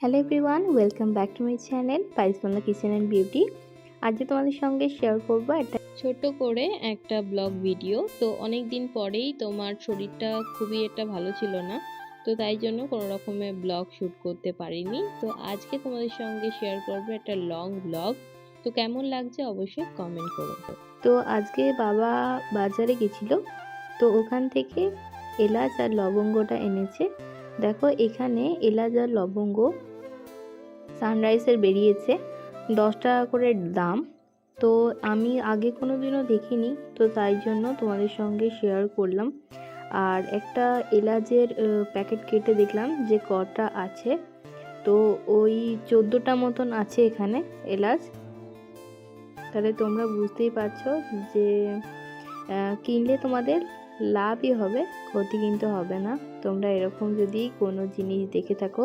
Hello everyone welcome back to my channel পাইসবাংলা kitchen and beauty আজকে তোমাদের সঙ্গে share করব একটা ছোট করে একটা ব্লগ ভিডিও তো অনেক দিন পরেই তোমার শরীরটা খুবই একটা ভালো ছিল না তো তাই জন্য কোনো রকমের ব্লগ শ্যুট করতে পারিনি। তো আজকে তোমাদের সঙ্গে শেয়ার করব একটা লং ব্লগ তো কেমন লাগছে অবশ্যই কমেন্ট করো তো আজকে বাবা বাজারে গেছিল তো ওখান থেকে এলাচ আর লবঙ্গটা এনেছে। দেখো, এখানে এলাচ আর লবঙ্গ সানরাইজের বেরিয়েছে। দশ টাকা করে দাম। তো আমি আগে কোনো দিনও দেখিনি, তো তাই জন্য তোমাদের সঙ্গে শেয়ার করলাম। আর একটা এলাচের প্যাকেট কেটে দেখলাম যে কটা আছে। তো ওই চোদ্দোটা মতন আছে এখানে এলাচ। তাহলে তোমরা বুঝতেই পারছ যে কিনলে তোমাদের লাভই হবে, ক্ষতি কিন্তু হবে না। তোমরা এরকম যদি কোনো জিনিস দেখে থাকো,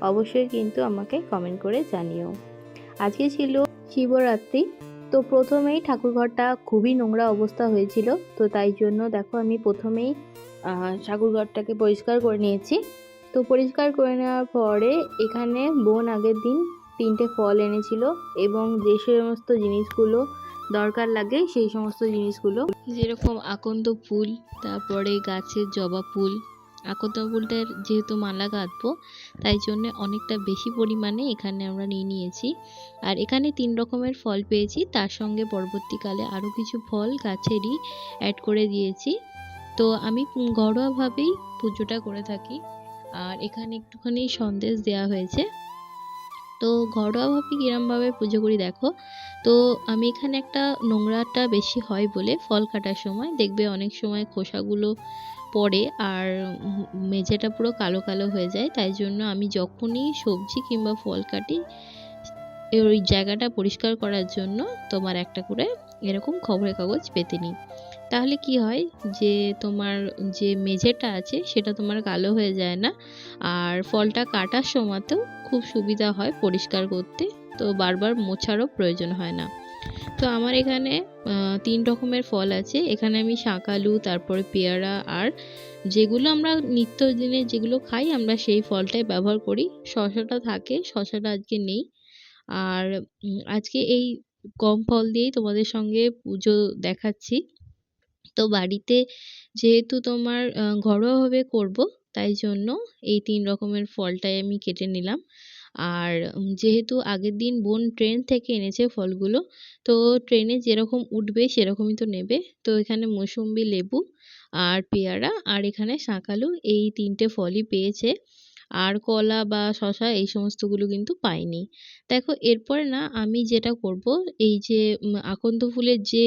অবশ্যই কিন্তু আমাকে কমেন্ট করে জানিও। আজকে ছিল শিবরাত্রি। তো প্রথমেই ঠাকুরঘরটা খুবই নোংরা অবস্থা হয়েছিল। তো তাই জন্য দেখো আমি প্রথমেই ঠাকুরঘরটাকে পরিষ্কার করে নিয়েছি। তো পরিষ্কার করে নেওয়ার পরে এখানে বোন আগের দিন তিনটে ফল এনেছিল এবং যে সমস্ত জিনিসগুলো দরকার লাগে সেই সমস্ত জিনিসগুলো। যেরকম আকন্দ ফুল, তারপরে গাছের জবা ফুল। আকন্দ ফুলটার যেহেতু মালা গাঁথবো, তাই জন্য অনেকটা বেশি পরিমাণে এখানে আমরা নিয়ে নিয়েছি। আর এখানে তিন রকমের ফল পেয়েছি, তার সঙ্গে পরবর্তীকালে আরও কিছু ফল গাছেরই অ্যাড করে দিয়েছি। তো আমি ঘরোয়াভাবেই পুজোটা করে থাকি। আর এখানে একটুখানি সন্দেশ দেওয়া হয়েছে। তো ঘরোয়াভাবে কিরমভাবে পুজো করি দেখো। তো আমি এখানে একটা নোংরাটা বেশি হয় বলে ফল কাটার সময় দেখবে অনেক সময় খোসাগুলো পড়ে আর মেঝেটা পুরো কালো কালো হয়ে যায়। তাই জন্য আমি যখনই সবজি কিংবা ফল কাটি ওই জায়গাটা পরিষ্কার করার জন্য তোমার একটা করে এরকম খবরের কাগজ পেতে নিই। তাহলে কি হয় যে তোমার যে মেঝেটা আছে সেটা তোমার কালো হয়ে যায় না। আর ফলটা কাটার সময়তেও খুব সুবিধা হয় পরিষ্কার করতে, তো বারবার মোছারও প্রয়োজন হয় না। তো আমার এখানে তিন রকমের ফল আছে। এখানে আমি শাঁকালু তারপরে পেয়ারা আর যেগুলো আমরা নিত্যদিনে যেগুলো খাই, আমরা সেই ফলটাই ব্যবহার করি। শশাটা থাকে, শশাটা আজকে নেই। আর আজকে এই কম ফল দিয়েই তোমাদের সঙ্গে পুজো দেখাচ্ছি। তো বাড়িতে যেহেতু তোমার ঘরোয়াভাবে করব তাই জন্য এই তিন রকমের ফলটাই আমি কেটে নিলাম। আর যেহেতু আগের দিন বোন ট্রেন থেকে এনেছে ফলগুলো, তো ট্রেনে যেরকম উঠবে সেরকমই তো নেবে। তো এখানে মৌসুম্বি লেবু আর পেয়ারা আর এখানে শাঁকালু এই তিনটে ফলই পেয়েছে। আর কলা বা শশা এই সমস্তগুলো কিন্তু পাইনি। দেখো, এরপরে না আমি যেটা করব, এই যে আকন্দ ফুলের যে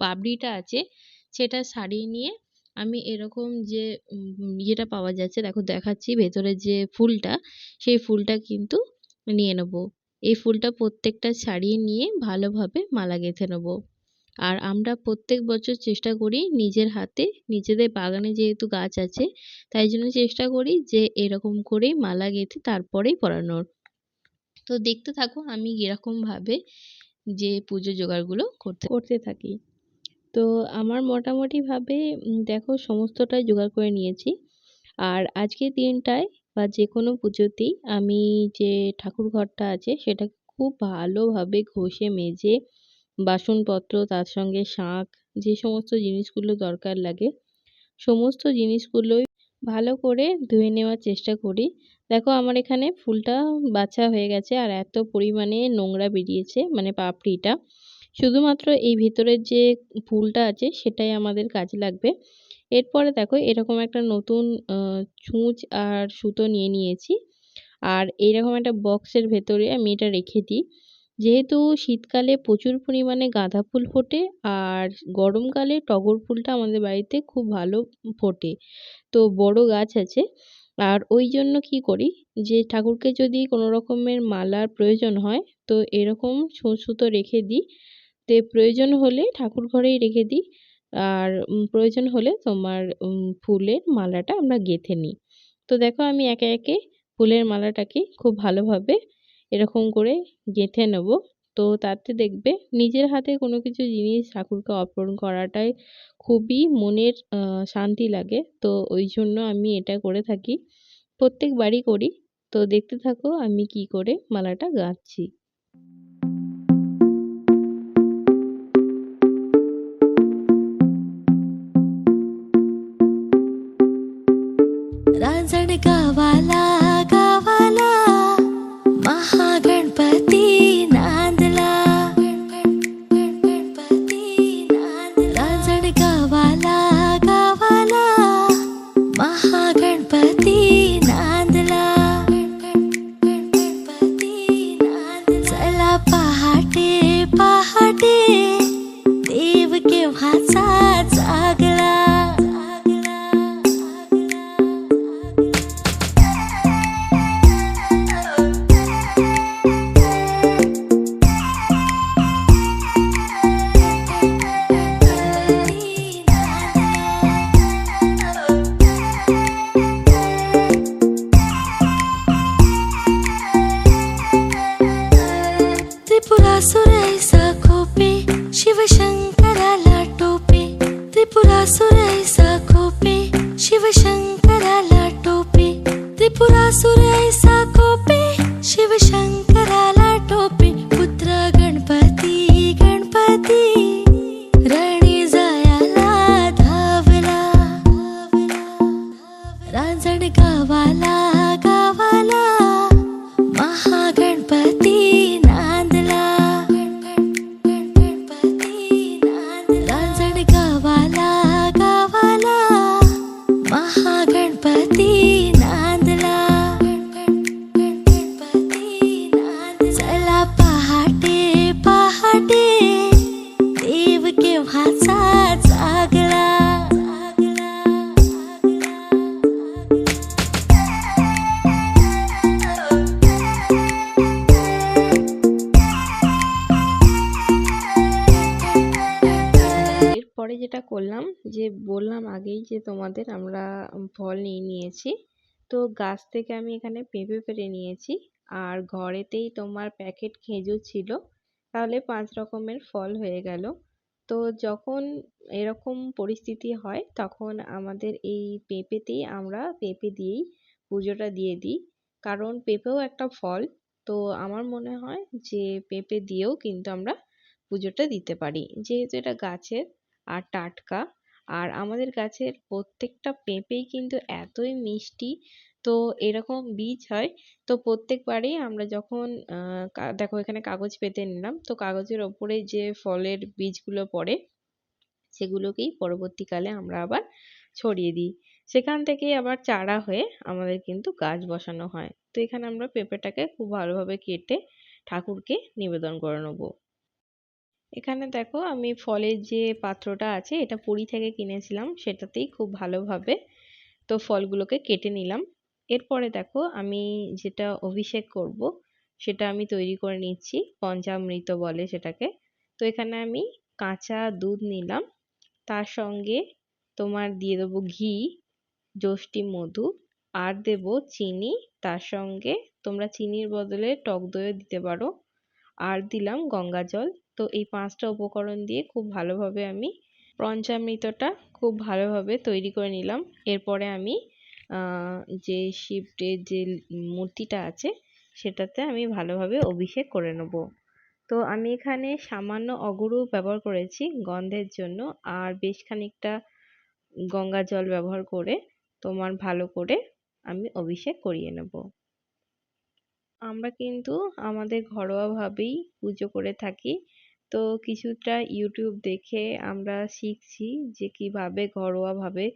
পাপড়িটা আছে, সেটা ছাড়িয়ে নিয়ে আমি এরকম যে ইয়েটা পাওয়া যাচ্ছে, দেখো দেখাচ্ছি ভেতরে যে ফুলটা, সেই ফুলটা কিন্তু নিয়ে নেব। এই ফুলটা প্রত্যেকটা ছাড়িয়ে নিয়ে ভালোভাবে মালা গেঁথে নেব। আর আমরা প্রত্যেক বছর চেষ্টা করি নিজের হাতে, নিজেদের বাগানে যেহেতু গাছ আছে, তাই জন্য চেষ্টা করি যে এরকম করেই মালা গেঁথে তারপরেই পরানোর। তো দেখতে থাকো আমি এরকমভাবে যে পুজো জোগাড়গুলো করতে করতে থাকি। তো আমার মোটামুটিভাবে দেখো সমস্তটাই জোগাড় করে নিয়েছি। আর আজকের দিনটায় বা যে কোনো পুজোতেই আমি যে ঠাকুর ঘরটা আছে সেটা খুব ভালোভাবে ঘষে, মেজে বাসনপত্র, তার সঙ্গে শাঁখ, যে সমস্ত জিনিসগুলো দরকার লাগে, সমস্ত জিনিসগুলোই ভালো করে ধুয়ে নেওয়ার চেষ্টা করি। দেখো আমার এখানে ফুলটা বাছা হয়ে গেছে, আর এত পরিমাণে নোংরা বেরিয়েছে মানে পাপড়িটা। শুধুমাত্র এই ভেতরের যে ফুলটা আছে সেটাই আমাদের কাজে লাগবে। এরপরে দেখো এরকম একটা নতুন ছুঁচ আর সুতো নিয়ে নিয়েছি। আর এইরকম একটা বক্সের ভেতরে আমি এটা রেখে দিই। যেহেতু শীতকালে প্রচুর পরিমাণে গাঁদা ফুল ফোটে আর গরমকালে টগর ফুলটা আমাদের বাড়িতে খুব ভালো ফোটে। তো বড় গাছ আছে। আর ওই জন্য কি করি যে ঠাকুরকে যদি কোনো রকমের মালার প্রয়োজন হয় তো এরকম সুতো রেখে দিই। তে প্রয়োজন হলে ঠাকুর ঘরেই রেখে দিই। আর প্রয়োজন হলে তোমার ফুলের মালাটা আমরা গেঁথে নিই। তো দেখো আমি একে একে ফুলের মালাটাকে খুব ভালোভাবে এরকম করে গেঁথে নেব। তো তাতে দেখবে নিজের হাতে কোনো কিছু জিনিস ঠাকুরকে অর্পণ করাটাই খুবই মনের শান্তি লাগে। তো ওই জন্য আমি এটা করে থাকি। প্রত্যেক প্রত্যেকবারই করি। তো দেখতে থাকো আমি কি করে মালাটা গাঁথছি। cargaba la এরপরে যেটা করলাম যে বললাম আগেই যে তোমাদের আমরা ফল নিয়ে নিয়েছি। তো গাছ থেকে আমি এখানে পেঁপে পেরে নিয়েছি। আর ঘরেতেই তোমার প্যাকেট খেজুর ছিল। তাহলে পাঁচ রকমের ফল হয়ে গেল। তো যখন এরকম পরিস্থিতি হয়, তখন আমাদের এই পেঁপেতেই আমরা পেঁপে দিয়েই পুজোটা দিয়ে দিই। কারণ পেঁপেও একটা ফল। তো আমার মনে হয় যে পেঁপে দিয়েও কিন্তু আমরা পুজোটা দিতে পারি। যেহেতু এটা গাছের আর টাটকা। আর আমাদের গাছের প্রত্যেকটা পেঁপেই কিন্তু এতই মিষ্টি, তো এরকম বীজ হয়। তো প্রত্যেকবারেই আমরা যখন দেখো এখানে কাগজ পেতে নিলাম, তো কাগজের ওপরে যে ফলের বীজগুলো পড়ে, সেগুলোকেই পরবর্তীকালে আমরা আবার ছড়িয়ে দিই। সেখান থেকেই আবার চারা হয়ে আমাদের কিন্তু গাছ বসানো হয়। তো এখানে আমরা পেঁপেটাকে খুব ভালোভাবে কেটে ঠাকুরকে নিবেদন করে নেব। এখানে দেখো আমি ফলের যে পাত্রটা আছে, এটা পুরী থেকে কিনেছিলাম, সেটাতেই খুব ভালোভাবে তো ফলগুলোকে কেটে নিলাম। এরপরে দেখো আমি যেটা অভিষেক করব, সেটা আমি তৈরি করে নিচ্ছি, পঞ্চামৃত বলে সেটাকে। তো এখানে আমি কাঁচা দুধ নিলাম, তার সঙ্গে তোমার দিয়ে দেবো ঘি যষ্টি মধু, আর দেব চিনি, তার সঙ্গে তোমরা চিনির বদলে টক দইও দিতে পারো। আর দিলাম গঙ্গা জল তো এই পাঁচটা উপকরণ দিয়ে খুব ভালোভাবে আমি পঞ্চামৃতটা খুব ভালোভাবে তৈরি করে নিলাম। এরপরে আমি যে শিবের যে মূর্তিটা আছে, সেটাতে আমি ভালোভাবে অভিষেক করে নেব। তো আমি এখানে সামান্য অগুরু ব্যবহার করেছি গন্ধের জন্য, আর বেশ খানিকটা গঙ্গা জল ব্যবহার করে তোমার ভালো করে আমি অভিষেক করিয়ে নেব। আমরা কিন্তু আমাদের ঘরোয়াভাবেই পুজো করে থাকি। তো কিছুটা ইউটিউব দেখে আমরা শিখছি যে কীভাবে ঘরোয়াভাবে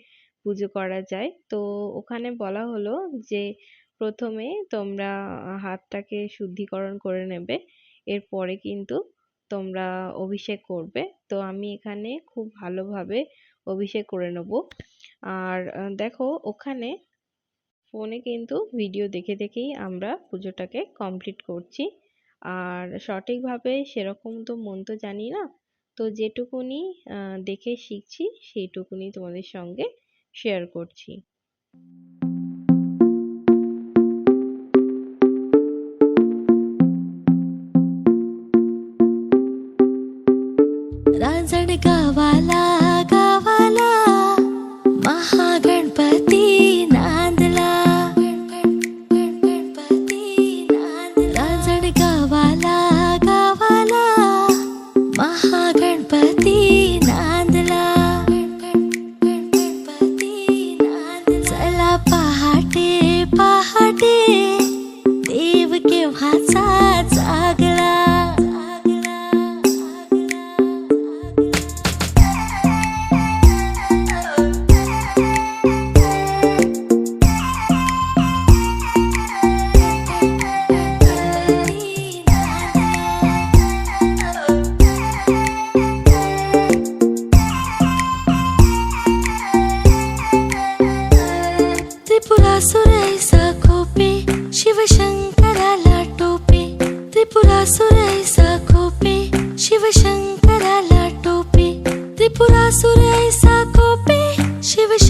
পুজো করা যায়। তো ওখানে বলা হলো যে প্রথমে তোমরা হাতটাকে শুদ্ধিকরণ করে নেবে, এরপরে কিন্তু তোমরা অভিষেক করবে। তো আমি এখানে খুব ভালোভাবে অভিষেক করে নেব। আর দেখো ওখানে ফোনে কিন্তু ভিডিও দেখে দেখেই আমরা পুজোটাকে কমপ্লিট করছি। আর সঠিকভাবে সেরকম তো মন তো জানি না তো যেটুকুনি দেখে শিখছি সেইটুকুনি তোমাদের সঙ্গে শেয়ার করছি रांजण गावाला गावाला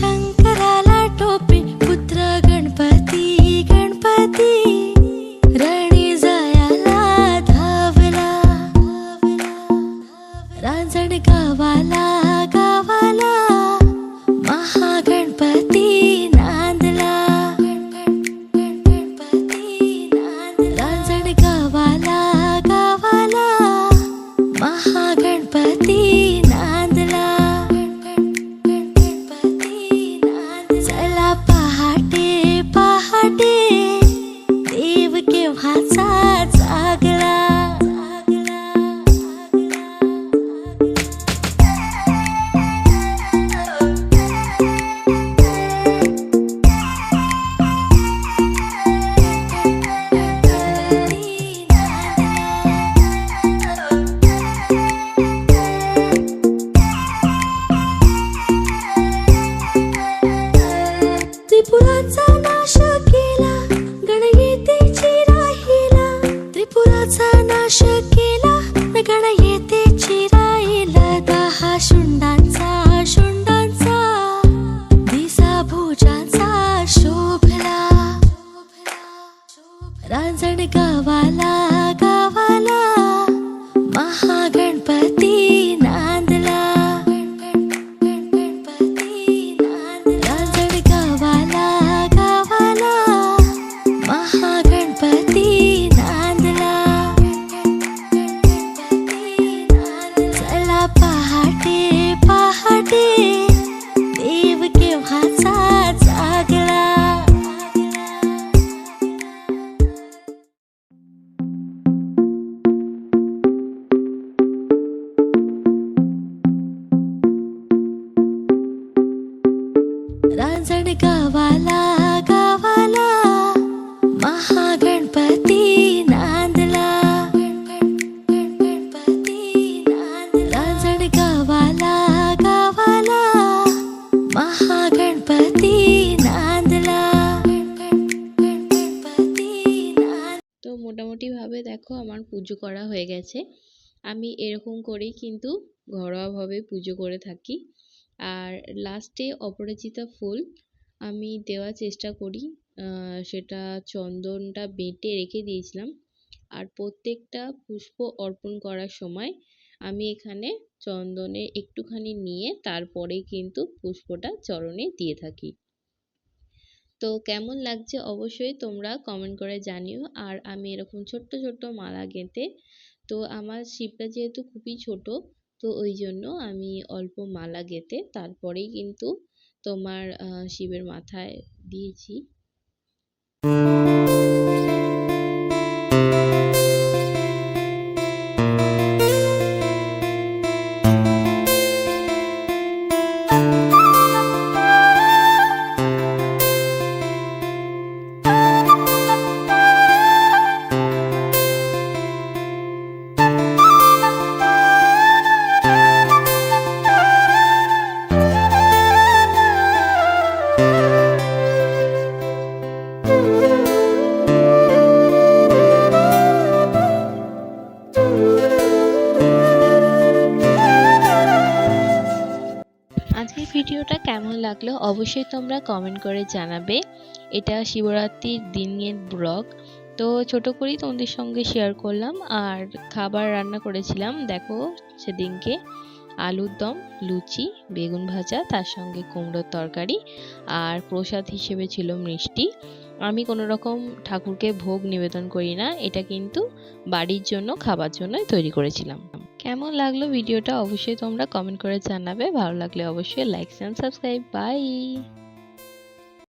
chẳng रांजण गावाला गावाला महागणपती नांदला रांजण गावाला गावाला महागणपती नांदला তো মোটামুটিভাবে দেখো আমার পুজো করা হয়ে গেছে আমি এরকম করেই কিন্তু ঘরোয়াভাবে পুজো করে থাকি আর লাস্টে অপরাজিতা ফুল, আমি দেওয়ার চেষ্টা করি সেটা চন্দনটা বেটে রেখে দিয়েছিলাম। আর প্রত্যেকটা পুষ্প অর্পণ করার সময় আমি এখানে চন্দনের একটুখানি নিয়ে তারপরে কিন্তু পুষ্পটা চরণে দিয়ে থাকি। তো কেমন লাগছে অবশ্যই তোমরা কমেন্ট করে জানিও। আর আমি এরকম ছোট্ট ছোট্ট মালা গেঁথে, তো আমার শিবটা যেহেতু খুবই ছোট তো ওই জন্য আমি অল্প মালা গেঁথে তারপরেই কিন্তু তোমার শিবের মাথায় দিয়েছি। অবশ্যই তোমরা কমেন্ট করে জানাবে। এটা শিবরাত্রির দিনের ব্লগ। তো ছোট করেই তোমাদের সঙ্গে শেয়ার করলাম আর খাবার রান্না করেছিলাম। দেখো সেদিনকে আলুর দম, লুচি, বেগুন ভাজা, তার সঙ্গে কুমড়োর তরকারি আর প্রসাদ হিসেবে ছিল মিষ্টি। আমি কোনো রকম ঠাকুরকে ভোগ নিবেদন করি না। এটা কিন্তু বাড়ির জন্য, খাবার জন্যই তৈরি করেছিলাম। কেমন লাগল ভিডিওটা অবশ্যই তোমরা কমেন্ট করে জানাবে। ভালো লাগলে অবশ্যই লাইক অ্যান্ড সাবস্ক্রাইব বাই